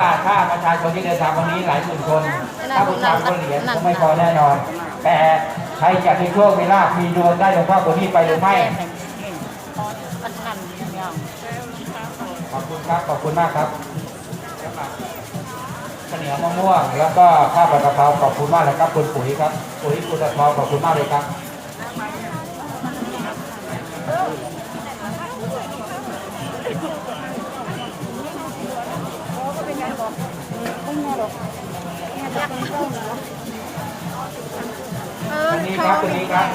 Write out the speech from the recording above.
ถ้าถ้าประชาชนที่เดินทางวันนี้หลายหมื่นคน ถ้าบูชาคนเหรียญก็ไม่พอแน่นอน แต่ใครจะมีโชคมีลาภมีดวงได้หลวงพ่อคนนี้ไปหรือไม่ ขอบคุณครับ ขอบคุณมากครับข้าวเหนียวมะม่วง แล้วก็ข้าวผัดกะเพราขอบคุณมากเลยครับ คุณปุ๋ยครับ ปุ๋ยกุลทองขอบคุณมากเลยครับ เออวันนี้ครับวันนี้ครับ